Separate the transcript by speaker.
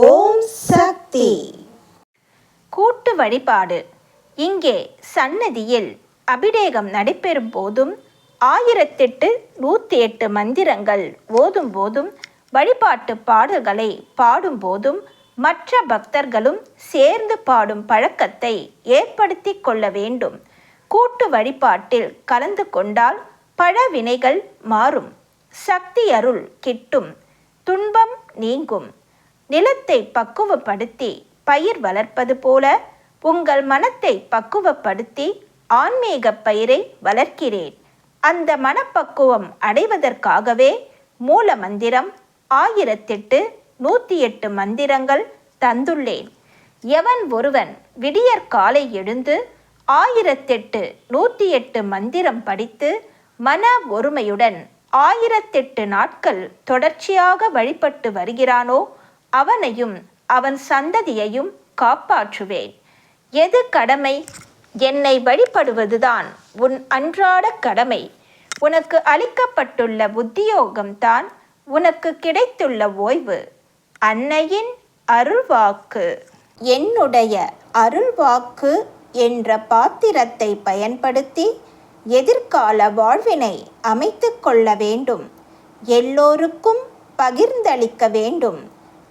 Speaker 1: ஓம் சக்தி.
Speaker 2: கூட்டு வழிபாடு. இங்கே சன்னதியில் அபிடேகம் நடைபெறும் போதும் ஆயிரத்தெட்டு நூற்றி எட்டு மந்திரங்கள் ஓதும் போதும் வழிபாட்டு பாடல்களை பாடும்போதும் மற்ற பக்தர்களும் சேர்ந்து பாடும் பழக்கத்தை ஏற்படுத்தி கொள்ள வேண்டும். கூட்டு வழிபாட்டில் கலந்து கொண்டால் பல வினைகள் மாறும் சக்தி அருள் கிட்டும் துன்பம் நீங்கும். நிலத்தை பக்குவப்படுத்தி பயிர் வளர்ப்பது போல உங்கள் மனத்தை பக்குவப்படுத்தி ஆன்மீக பயிரை வளர்க்கிறேன். அந்த மனப்பக்குவம் அடைவதற்காகவே மூல மந்திரம் ஆயிரத்தெட்டு நூற்றி எட்டு மந்திரங்கள் தந்துள்ளேன். எவன் ஒருவன் விடியற் காலை எழுந்து ஆயிரத்தெட்டு நூற்றி எட்டு மந்திரம் படித்து மன ஒருமையுடன் ஆயிரத்தெட்டு நாட்கள் தொடர்ச்சியாக வழிபட்டு வருகிறானோ அவனையும் அவன் சந்ததியையும் காப்பாற்றுவேன். எது கடமை? என்னை வழிபடுவதுதான் உன் அன்றாட கடமை. உனக்கு அளிக்கப்பட்டுள்ள உத்தியோகம்தான் உனக்கு கிடைத்துள்ள ஓய்வு. அன்னையின் அருள்வாக்கு. என்னுடைய அருள்வாக்கு என்ற பாத்திரத்தை பயன்படுத்தி எதிர்கால வாழ்வினை அமைத்து கொள்ள வேண்டும். எல்லோருக்கும் பகிர்ந்தளிக்க வேண்டும்.